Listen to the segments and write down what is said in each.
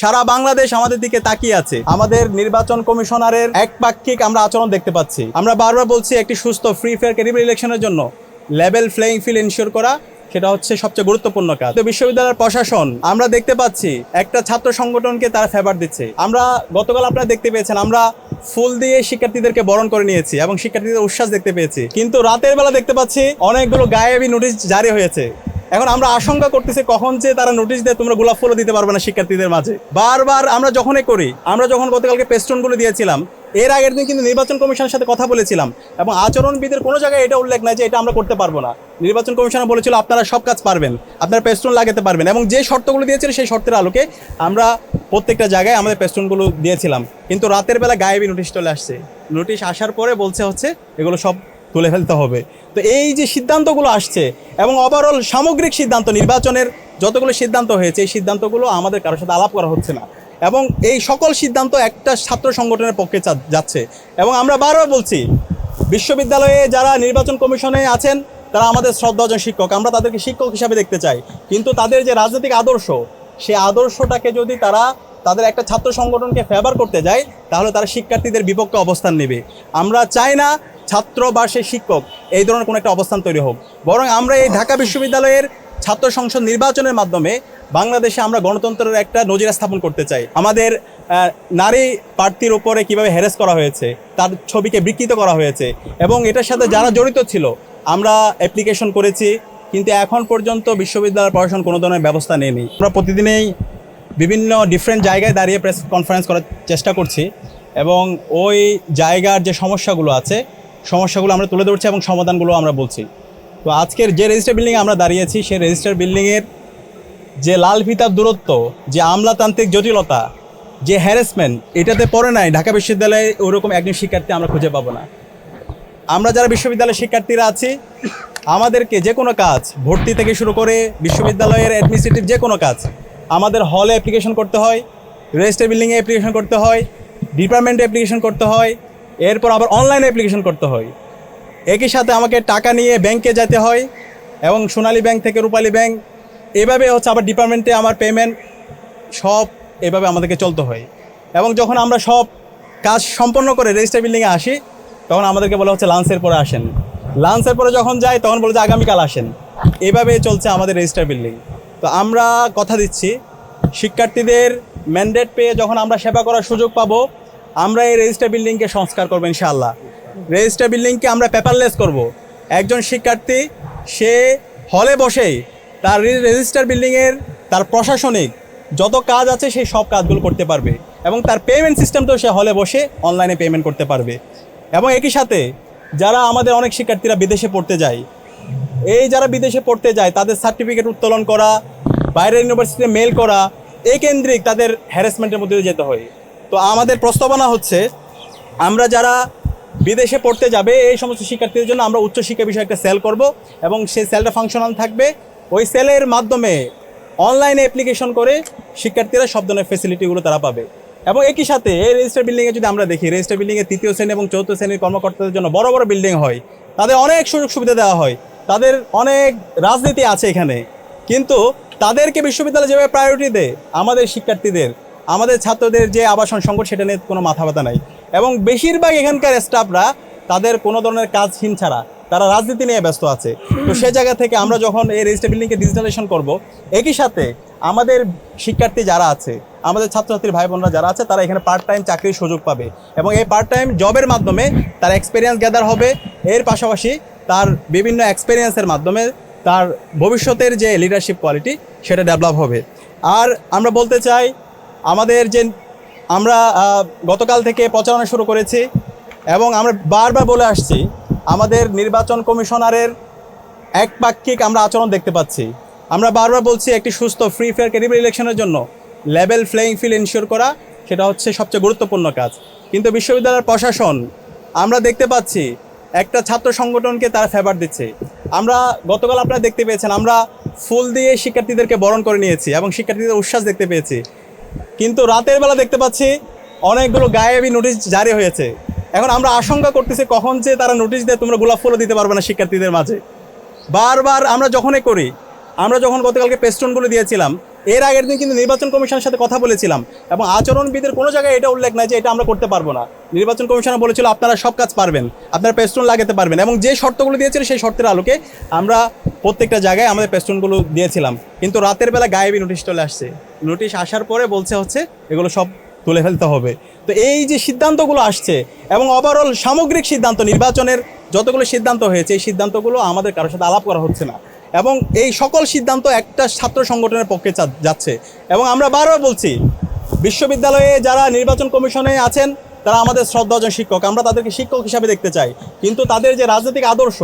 সারা বাংলাদেশ আমাদের দিকে তাকিয়ে আছে। আমাদের নির্বাচন কমিশনারের একপাক্ষিক আমরা আচরণ দেখতে পাচ্ছি। আমরা বারবার বলছি একটি সুস্থ ফ্রি ফেয়ার ক্রেডিবল ইলেকশনের জন্য লেভেল প্লেইং ফিল্ড ইনশিওর করা, সেটা হচ্ছে সবচেয়ে গুরুত্বপূর্ণ কাজ। তো বিশ্ববিদ্যালয়ের প্রশাসন, আমরা দেখতে পাচ্ছি একটা ছাত্র সংগঠনকে তারা ফেভার দিচ্ছে। আমরা, গতকাল আপনারা দেখতে পেয়েছেন, আমরা ফুল দিয়ে শিক্ষার্থীদেরকে বরণ করে নিয়েছি এবং শিক্ষার্থীদের উচ্ছ্বাস দেখতে পেয়েছি। কিন্তু রাতের বেলা দেখতে পাচ্ছি অনেকগুলো গায়েবী নোটিশ জারি হয়েছে। এখন আমরা আশঙ্কা করতেছি কখন যে তারা নোটিশ দেয় তোমরা গোলাপ ফুলও দিতে পারবে না শিক্ষার্থীদের মাঝে। বারবার আমরা যখনই করি, আমরা যখন গতকালকে পেস্টনগুলো দিয়েছিলাম, এর আগের দিন কিন্তু নির্বাচন কমিশনের সাথে কথা বলেছিলাম এবং আচরণবিদের কোনো জায়গায় এটা উল্লেখ নাই যে এটা আমরা করতে পারব না। নির্বাচন কমিশন বলেছিল আপনারা সব কাজ পারবেন, আপনারা পেস্টন লাগাতে পারবেন এবং যে শর্তগুলো দিয়েছিল সেই শর্তের আলোকে আমরা প্রত্যেকটা জায়গায় আমাদের পেস্টনগুলো দিয়েছিলাম। কিন্তু রাতের বেলা গায়েবী নোটিশ চলে আসছে। নোটিশ আসার পরে বলছে হচ্ছে, এগুলো সব তুলে ফেলতে হবে। তো এই যে সিদ্ধান্তগুলো আসছে এবং ওভারঅল সামগ্রিক সিদ্ধান্ত, নির্বাচনের যতগুলো সিদ্ধান্ত হয়েছে, এই সিদ্ধান্তগুলো আমাদের কারোর সাথে আলাপ করা হচ্ছে না। এবং এই সকল সিদ্ধান্ত একটা ছাত্র সংগঠনের পক্ষে যাচ্ছে। এবং আমরা বারবার বলছি, বিশ্ববিদ্যালয়ে যারা নির্বাচন কমিশনে আছেন, তারা আমাদের শ্রদ্ধাজন শিক্ষক। আমরা তাদেরকে শিক্ষক হিসাবে দেখতে চাই। কিন্তু তাদের যে রাজনৈতিক আদর্শ সেই আদর্শটাকে যদি তারা তাদের একটা ছাত্র সংগঠনকে ফেভার করতে যায়, তাহলে তারা শিক্ষার্থীদের বিপক্ষে অবস্থান নেবে। আমরা চাই না ছাত্র বা সে শিক্ষক, এই ধরনের কোনো একটা অবস্থান তৈরি হোক। বরং আমরা এই ঢাকা বিশ্ববিদ্যালয়ের ছাত্র সংসদ নির্বাচনের মাধ্যমে বাংলাদেশে আমরা গণতন্ত্রের একটা নজিরা স্থাপন করতে চাই। আমাদের নারী প্রার্থীর উপরে কীভাবে হ্যারেস করা হয়েছে, তার ছবিকে বিকৃত করা হয়েছে এবং এটার সাথে যারা জড়িত ছিল, আমরা অ্যাপ্লিকেশন করেছি, কিন্তু এখন পর্যন্ত বিশ্ববিদ্যালয় প্রশাসন কোনো ধরনের ব্যবস্থা নেয়নি। আমরা প্রতিদিনেই বিভিন্ন ডিফারেন্ট জায়গায় দাঁড়িয়ে প্রেস কনফারেন্স করার চেষ্টা করছি এবং ওই জায়গার যে সমস্যাগুলো আছে সমস্যাগুলো আমরা তুলে ধরছি এবং সমাধানগুলো আমরা বলছি। তো আজকের যে রেজিস্টার বিল্ডিংয়ে আমরা দাঁড়িয়েছি, সেই রেজিস্টার বিল্ডিংয়ের যে লাল ফিতার দূরত্ব, যে আমলাতান্ত্রিক জটিলতা, যে হ্যারাসমেন্ট এটাতে পড়ে নাই, ঢাকা বিশ্ববিদ্যালয়ে ওরকম একজন শিক্ষার্থী আমরা খুঁজে পাবো না। আমরা যারা বিশ্ববিদ্যালয়ের শিক্ষার্থীরা আছি, আমাদেরকে যে কোনো কাজ, ভর্তি থেকে শুরু করে বিশ্ববিদ্যালয়ের অ্যাডমিনিস্ট্রেটিভ যে কোনো কাজ, আমাদের হলে অ্যাপ্লিকেশন করতে হয় রেজিস্টার বিল্ডিংয়ে অ্যাপ্লিকেশন করতে হয় ডিপার্টমেন্টে অ্যাপ্লিকেশন করতে হয় এরপর আবার অনলাইনে অ্যাপ্লিকেশন করতে হয়। একই সাথে আমাকে টাকা নিয়ে ব্যাংকে যেতে হয় এবং সোনালী ব্যাংক থেকে রূপালী ব্যাংক এভাবে হচ্ছে আবার ডিপার্টমেন্টে আমার পেমেন্ট সব এভাবে আমাদেরকে চলতে হয়। এবং যখন আমরা সব কাজ সম্পন্ন করে রেজিস্টার বিল্ডিংয়ে আসি, তখন আমাদেরকে বলা হচ্ছে লাঞ্চের পরে আসেন। লাঞ্চের পরে যখন যাই, তখন বলে যে আগামীকাল আসেন। এভাবে চলছে আমাদের রেজিস্টার বিল্ডিং তো আমরা কথা দিচ্ছি, শিক্ষার্থীদের ম্যান্ডেট পেয়ে যখন আমরা সেবা করার সুযোগ পাবো আমরা এই রেজিস্টার বিল্ডিংকে সংস্কার করব ইনশাআল্লাহ। রেজিস্টার বিল্ডিংকে আমরা পেপারলেস করব। একজন শিক্ষার্থী, সে হলে বসেই তার রেজিস্টার বিল্ডিংয়ের তার প্রশাসনিক যত কাজ আছে সেই সব কাজগুলো করতে পারবে এবং তার পেমেন্ট সিস্টেমটাও সে হলে বসে অনলাইনে পেমেন্ট করতে পারবে। এবং একই সাথে যারা আমাদের অনেক শিক্ষার্থীরা বিদেশে পড়তে যায়, এই যারা বিদেশে পড়তে যায়, তাদের সার্টিফিকেট উত্তোলন করা, বাইরের ইউনিভার্সিটিতে মেল করা এই কেন্দ্রিক তাদের হ্যারাসমেন্টের মধ্যে যেতে হয়। তো আমাদের প্রস্তাবনা হচ্ছে, আমরা যারা বিদেশে পড়তে যাবে, এই সমস্ত শিক্ষার্থীদের জন্য আমরা উচ্চশিক্ষা বিষয়ে একটা সেল করব এবং সেই সেলটা ফাংশনাল থাকবে। ওই সেলের মাধ্যমে অনলাইনে অ্যাপ্লিকেশন করে শিক্ষার্থীরা সব ধরনের ফেসিলিটিগুলো তারা পাবে। এবং একই সাথে এই রেজিস্টার বিল্ডিংয়ে যদি আমরা দেখি রেজিস্টার বিল্ডিংয়ে তৃতীয় শ্রেণি এবং চতুর্থ শ্রেণির কর্মকর্তাদের জন্য বড় বড় বিল্ডিং হয়, তাদের অনেক সুযোগ সুবিধা দেওয়া হয়, তাদের অনেক রাজনীতি আছে এখানে। কিন্তু তাদেরকে বিশ্ববিদ্যালয় যেভাবে প্রায়োরিটি দেয়, আমাদের শিক্ষার্থীদের আমাদের ছাত্রদের যে আবাসন সংকট, সেটা নিয়ে কোনো মাথা ব্যথা নাই। এবং বেশিরভাগ এখানকার স্টাফরা তাদের কোনো ধরনের কাজহীন ছাড়া তারা রাজনীতি নিয়ে ব্যস্ত আছে। তো সে জায়গা থেকে আমরা যখন এই রেজিস্টার বিল্ডিংকে ডিজিটালাইজেশন করব, একই সাথে আমাদের শিক্ষার্থী যারা আছে, আমাদের ছাত্রছাত্রীর ভাই বোনরা যারা আছে, তারা এখানে পার্ট টাইম চাকরির সুযোগ পাবে। এবং এই পার্ট টাইম জবের মাধ্যমে তার এক্সপিরিয়েন্স গ্যাদার হবে। এর পাশাপাশি তার বিভিন্ন এক্সপিরিয়েন্সের মাধ্যমে তার ভবিষ্যতের যে লিডারশিপ কোয়ালিটি সেটা ডেভেলপ হবে। আর আমরা বলতে চাই আমাদের যে আমরা গতকাল থেকে প্রচারণা শুরু করেছি এবং আমরা বারবার বলে আসছি, আমাদের নির্বাচন কমিশনারের একপাক্ষিক আমরা আচরণ দেখতে পাচ্ছি। আমরা বারবার বলছি একটি সুস্থ ফ্রি ফেয়ার ক্রেডিবল ইলেকশনের জন্য লেভেল প্লেইং ফিল্ড ইনশিওর করা, সেটা হচ্ছে সবচেয়ে গুরুত্বপূর্ণ কাজ। কিন্তু বিশ্ববিদ্যালয়ের প্রশাসন, আমরা দেখতে পাচ্ছি একটা ছাত্র সংগঠনকে তারা ফেভার দিচ্ছে। আমরা গতকাল আপনারা দেখতে পেয়েছেন, আমরা ফুল দিয়ে শিক্ষার্থীদেরকে বরণ করে নিয়েছি এবং শিক্ষার্থীদের উচ্ছ্বাস দেখতে পেয়েছি। কিন্তু রাতের বেলা দেখতে পাচ্ছি অনেকগুলো গায়েবী নোটিশ জারি হয়েছে। এখন আমরা আশঙ্কা করতেছি কখন যে তারা নোটিশ দেয় তোমরা গোলাপ ফুলও দিতে পারবে না শিক্ষার্থীদের মাঝে। বারবার আমরা যখনই করি, আমরা যখন গতকালকে পেস্টনগুলো দিয়েছিলাম এর আগের দিন কিন্তু নির্বাচন কমিশনের সাথে কথা বলেছিলাম এবং আচরণবিদের কোনো জায়গায় এটা উল্লেখ নাই যে এটা আমরা করতে পারব না। নির্বাচন কমিশনার বলেছিল, আপনারা সব কাজ পারবেন, আপনারা পেস্টুন লাগাতে পারবেন। এবং যে শর্তগুলো দিয়েছিল সেই শর্তের আলোকে আমরা প্রত্যেকটা জায়গায় আমাদের পেস্টুনগুলো দিয়েছিলাম। কিন্তু রাতের বেলা গায়েবী নোটিশ চলে আসছে। নোটিশ আসার পরে বলছে হচ্ছে, এগুলো সব তুলে ফেলতে হবে। তো এই যে সিদ্ধান্তগুলো আসছে এবং ওভারঅল সামগ্রিক সিদ্ধান্ত, নির্বাচনের যতগুলো সিদ্ধান্ত হয়েছে, এই সিদ্ধান্তগুলো আমাদের কারোর সাথে আলাপ করা হচ্ছে না। এবং এই সকল সিদ্ধান্ত একটা ছাত্র সংগঠনের পক্ষে যাচ্ছে। এবং আমরা বারবার বলছি, বিশ্ববিদ্যালয়ে যারা নির্বাচন কমিশনে আছেন, তারা আমাদের শ্রদ্ধাজন শিক্ষক। আমরা তাদেরকে শিক্ষক হিসাবে দেখতে চাই। কিন্তু তাদের যে রাজনৈতিক আদর্শ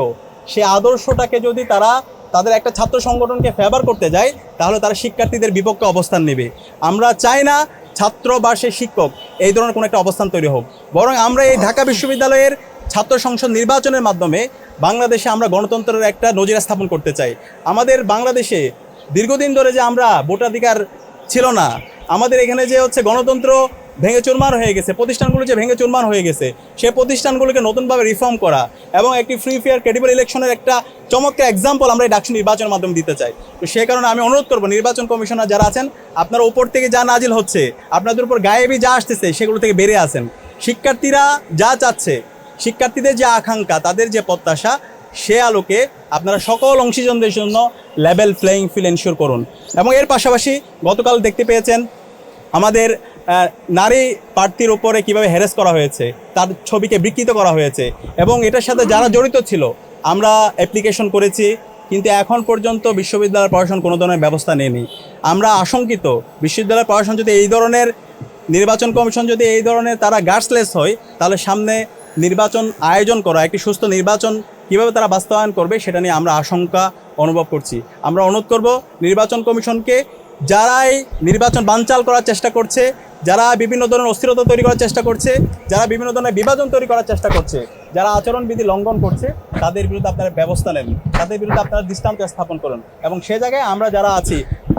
সেই আদর্শটাকে যদি তারা তাদের একটা ছাত্র সংগঠনকে ফেভার করতে যায়, তাহলে তারা শিক্ষার্থীদের বিপক্ষে অবস্থান নেবে। আমরা চাই না ছাত্র বা সে শিক্ষক এই ধরনের কোনো একটা অবস্থান তৈরি হোক। বরং আমরা এই ঢাকা বিশ্ববিদ্যালয়ের ছাত্র সংসদ নির্বাচনের মাধ্যমে বাংলাদেশে আমরা গণতন্ত্রের একটা নজির স্থাপন করতে চাই। আমাদের বাংলাদেশে দীর্ঘদিন ধরে যে আমরা ভোটাধিকার ছিল না, আমাদের এখানে যে হচ্ছে গণতন্ত্র ভেঙে চুরমার হয়ে গেছে, প্রতিষ্ঠানগুলো যে ভেঙে চুরমার হয়ে গেছে, সে প্রতিষ্ঠানগুলোকে নতুনভাবে রিফর্ম করা এবং একটি ফ্রি ফেয়ার ক্রেডিবল ইলেকশনের একটা চমৎকার এক্সাম্পল আমরা এই ডাকসু নির্বাচনের মাধ্যমে দিতে চাই। তো সেই কারণে আমি অনুরোধ করব, নির্বাচন কমিশনার যারা আছেন, আপনারা উপর থেকে যা নাজিল হচ্ছে, আপনাদের উপর গায়েবি যা আসতেছে, সেগুলো থেকে বেরিয়ে আসেন। শিক্ষার্থীরা যা চাচ্ছে শিক্ষার্থীদের যে আকাঙ্ক্ষা, তাদের যে প্রত্যাশা, সে আলোকে আপনারা সকল অংশীজনদের জন্য লেভেল প্লেয়িং ফিল এনশিওর করুন। এবং এর পাশাপাশি গতকাল দেখতে পেয়েছেন, আমাদের নারী প্রার্থীর উপরে কীভাবে হ্যারেস করা হয়েছে, তার ছবিকে বিকৃত করা হয়েছে, এবং এটার সাথে যারা জড়িত ছিল, আমরা অ্যাপ্লিকেশন করেছি, কিন্তু এখন পর্যন্ত বিশ্ববিদ্যালয় প্রশাসন কোনো ধরনের ব্যবস্থা নেয়নি। আমরা আশঙ্কিত বিশ্ববিদ্যালয় প্রশাসন যদি এই ধরনের, নির্বাচন কমিশন যদি এই ধরনের তারা গার্ডসলেস হয়, তাহলে সামনে নির্বাচন আয়োজন করা, একটি সুস্থ নির্বাচন কীভাবে তারা বাস্তবায়ন করবে সেটা নিয়ে আমরা আশঙ্কা অনুভব করছি। আমরা অনুরোধ করব নির্বাচন কমিশনকে যারাই নির্বাচন বানচাল করার চেষ্টা করছে, যারা বিভিন্ন ধরনের অস্থিরতা তৈরি করার চেষ্টা করছে, যারা বিভিন্ন ধরনের বিভাজন তৈরি করার চেষ্টা করছে, যারা আচরণবিধি লঙ্ঘন করছে, তাদের বিরুদ্ধে আপনারা ব্যবস্থা নেন, তাদের বিরুদ্ধে আপনারা দৃষ্টান্ত স্থাপন করুন এবং সে জায়গায় আমরা যারা আছি,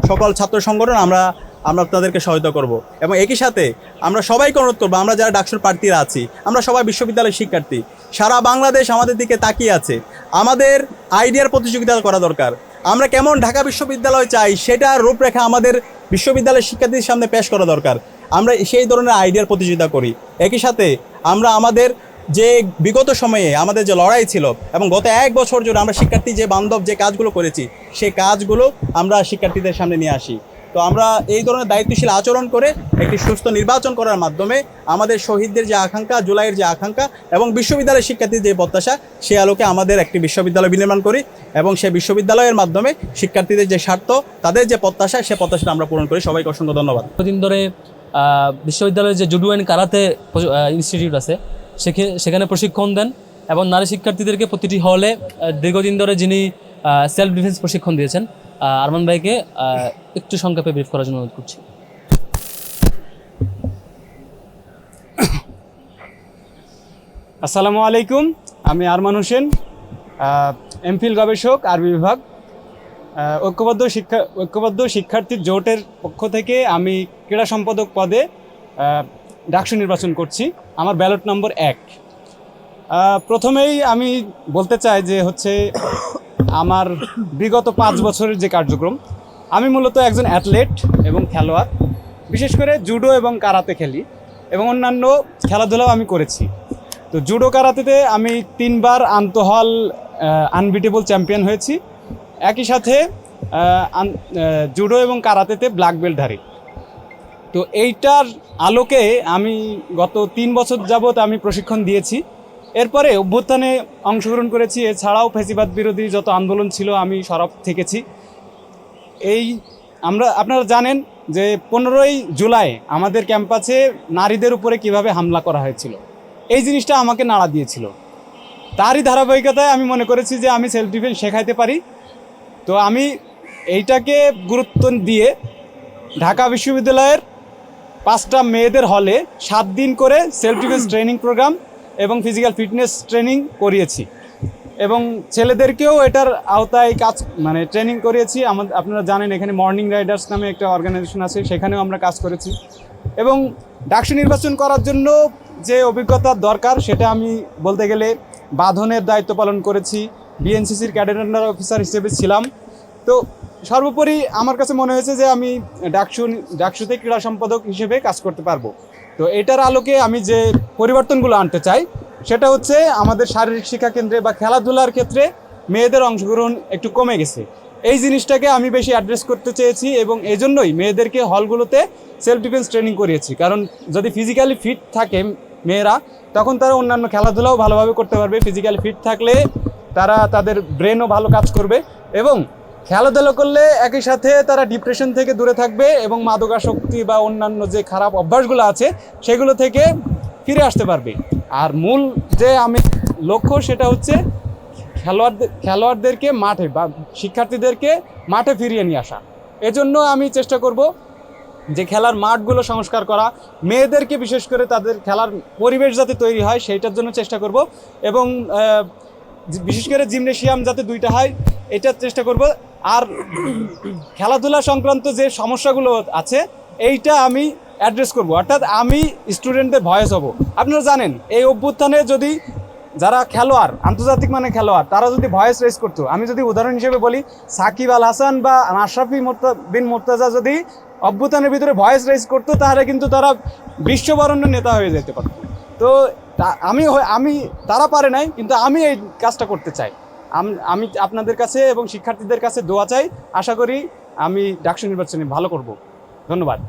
সকল ছাত্র সংগঠন, আমরা আমরা আপনাদেরকে সহায়তা করব। এবং একই সাথে আমরা সবাইকে অনুরোধ করব, আমরা যারা ডাকসুর প্রার্থীরা আছি, আমরা সবাই বিশ্ববিদ্যালয়ের শিক্ষার্থী, সারা বাংলাদেশ আমাদের দিকে তাকিয়ে আছে। আমাদের আইডিয়ার প্রতিযোগিতা করা দরকার। আমরা কেমন ঢাকা বিশ্ববিদ্যালয় চাই সেটার রূপরেখা আমাদের বিশ্ববিদ্যালয়ের শিক্ষার্থীদের সামনে পেশ করা দরকার। আমরা সেই ধরনের আইডিয়ার প্রতিযোগিতা করি। একই সাথে আমরা আমাদের যে বিগত সময়ে আমাদের যে লড়াই ছিল এবং গত এক বছর জুড়ে আমরা শিক্ষার্থী যে বান্ধব যে কাজগুলো করেছি সেই কাজগুলো আমরা শিক্ষার্থীদের সামনে নিয়ে আসি। তো আমরা এই ধরনের দায়িত্বশীল আচরণ করে একটি সুস্থ নির্বাচন করার মাধ্যমে আমাদের শহীদদের যে আকাঙ্ক্ষা, জুলাইয়ের যে আকাঙ্ক্ষা এবং বিশ্ববিদ্যালয়ের শিক্ষার্থীর যে প্রত্যাশা, সে আলোকে আমাদের একটি বিশ্ববিদ্যালয় বিনির্মাণ করি এবং সেই বিশ্ববিদ্যালয়ের মাধ্যমে শিক্ষার্থীদের যে স্বার্থ, তাদের যে প্রত্যাশা, সে প্রত্যাশাটা আমরা পূরণ করি। সবাইকে অসংখ্য ধন্যবাদ। দিন ধরে বিশ্ববিদ্যালয়ের যে জুডু অ্যান্ড কারাতে ইনস্টিটিউট আছে, সেখে- সেখানে প্রশিক্ষণ দেন এবং নারী শিক্ষার্থীদেরকে প্রতিটি হলে দীর্ঘদিন ধরে যিনি সেলফ ডিফেন্স প্রশিক্ষণ দিয়েছেন আরমান ভাইকে একটু সংক্ষেপে ব্রিফ করার জন্য অনুরোধ করছি। আসসালামু আলাইকুম, আমি আরমান হোসেন এমফিল গবেষক, আরবি বিভাগ। ঐক্যবদ্ধ শিক্ষা, ঐক্যবদ্ধ শিক্ষার্থী জোটের পক্ষ থেকে আমি ক্রীড়া সম্পাদক পদে ডাকসু নির্বাচন করছি। আমার ব্যালট নম্বর এক। প্রথমেই আমি বলতে চাই যে হচ্ছে আমার বিগত পাঁচ বছরের যে কার্যক্রম, আমি মূলত একজন অ্যাথলেট এবং খেলোয়াড়, বিশেষ করে জুডো এবং কারাতে খেলি এবং অন্যান্য খেলাধুলাও আমি করেছি। তো জুডো কারাতেতে আমি তিনবার আন্তঃহল আনবিটেবল চ্যাম্পিয়ন হয়েছি। একই সাথে জুডো এবং কারাতেতে ব্ল্যাক বেল্টধারী তো এইটার আলোকে আমি গত তিন বছর যাবৎ আমি প্রশিক্ষণ দিয়েছি। এরপরে অভ্যুত্থানে অংশগ্রহণ করেছি। এছাড়াও ফেসিবাদ বিরোধী যত আন্দোলন ছিল, আমি সরব থেকেছি। এই আমরা, আপনারা জানেন যে পনেরোই জুলাই আমাদের ক্যাম্পাসে নারীদের উপরে কীভাবে হামলা করা হয়েছিল, এই জিনিসটা আমাকে নাড়া দিয়েছিল। তারই ধারাবাহিকতায় আমি মনে করেছি যে আমি সেলফ ডিফেন্স শেখাইতে পারি। তো আমি এইটাকে গুরুত্ব দিয়ে ঢাকা বিশ্ববিদ্যালয়ের পাঁচটা মেয়েদের হলে সাত দিন করে সেলফ ডিফেন্স ট্রেনিং প্রোগ্রাম এবং ফিজিক্যাল ফিটনেস ট্রেনিং করিয়েছি। এবং ছেলেদেরকেও এটার আওতায় কাজ মানে ট্রেনিং করিয়েছি। আমাদের আপনারা জানেন এখানে মর্নিং রাইডার্স নামে একটা অর্গানাইজেশন আছে, সেখানেও আমরা কাজ করেছি। এবং ডাকসু নির্বাচন করার জন্য যে অভিজ্ঞতার দরকার, সেটা আমি বলতে গেলে বাঁধনের দায়িত্ব পালন করেছি। বিএনসিসির ক্যাডেট অফিসার হিসেবে ছিলাম। তো সর্বোপরি আমার কাছে মনে হয়েছে যে আমি ডাকসু, ডাকসুতে ক্রীড়া সম্পাদক হিসেবে কাজ করতে পারব। তো এটার আলোকে আমি যে পরিবর্তনগুলো আনতে চাই, সেটা হচ্ছে আমাদের শারীরিক শিক্ষা কেন্দ্রে বা খেলাধুলার ক্ষেত্রে মেয়েদের অংশগ্রহণ একটু কমে গেছে। এই জিনিসটাকে আমি বেশি অ্যাড্রেস করতে চেয়েছি এবং এই জন্যই মেয়েদেরকে হলগুলোতে সেলফ ডিফেন্স ট্রেনিং করিয়েছি। কারণ যদি ফিজিক্যালি ফিট থাকে মেয়েরা, তখন তারা অন্যান্য খেলাধুলাও ভালোভাবে করতে পারবে। ফিজিক্যালি ফিট থাকলে তারা তাদের ব্রেনও ভালো কাজ করবে এবং খেলাধুলা করলে একই সাথে তারা ডিপ্রেশন থেকে দূরে থাকবে এবং মাদকাসক্তি বা অন্যান্য যে খারাপ অভ্যাসগুলো আছে, সেগুলো থেকে ফিরে আসতে পারবে। আর মূল যে আমি লক্ষ্য, সেটা হচ্ছে খেলোয়াড়দের খেলোয়াড়দেরকে মাঠে বা শিক্ষার্থীদেরকে মাঠে ফিরিয়ে নিয়ে আসা। এজন্য আমি চেষ্টা করব যে খেলার মাঠগুলো সংস্কার করা, মেয়েদেরকে বিশেষ করে তাদের খেলার পরিবেশ যাতে তৈরি হয়, সেইটার জন্য চেষ্টা করব এবং বিশেষ করে জিমনেশিয়াম যাতে দুইটা হয় এটার চেষ্টা করব। আর খেলাধুলা সংক্রান্ত যে সমস্যাগুলো আছে, এইটা আমি অ্যাড্রেস করব। অর্থাৎ আমি স্টুডেন্টদের ভয়েস হব। আপনারা জানেন, এই অভ্যুত্থানে যদি যারা খেলোয়াড়, আন্তর্জাতিক মানে খেলোয়াড়, তারা যদি ভয়েস রেস করতো, আমি যদি উদাহরণ হিসেবে বলি, সাকিব আল হাসান বা আশরাফি বিন মোর্তাজা যদি অভ্যুত্থানের ভিতরে ভয়েস রেস করতো, তাহলে কিন্তু তারা বিশ্ববরণ্য নেতা হয়ে যেতে পারতো। তা- আমি হয়ে- আমি, তারা পারে নাই, কিন্তু আমি এই কাজটা করতে চাই। আমি আপনাদের কাছে এবং শিক্ষার্থীদের কাছে দোয়া চাই। আশা করি আমি ডাকসু নির্বাচনে ভালো করব। ধন্যবাদ।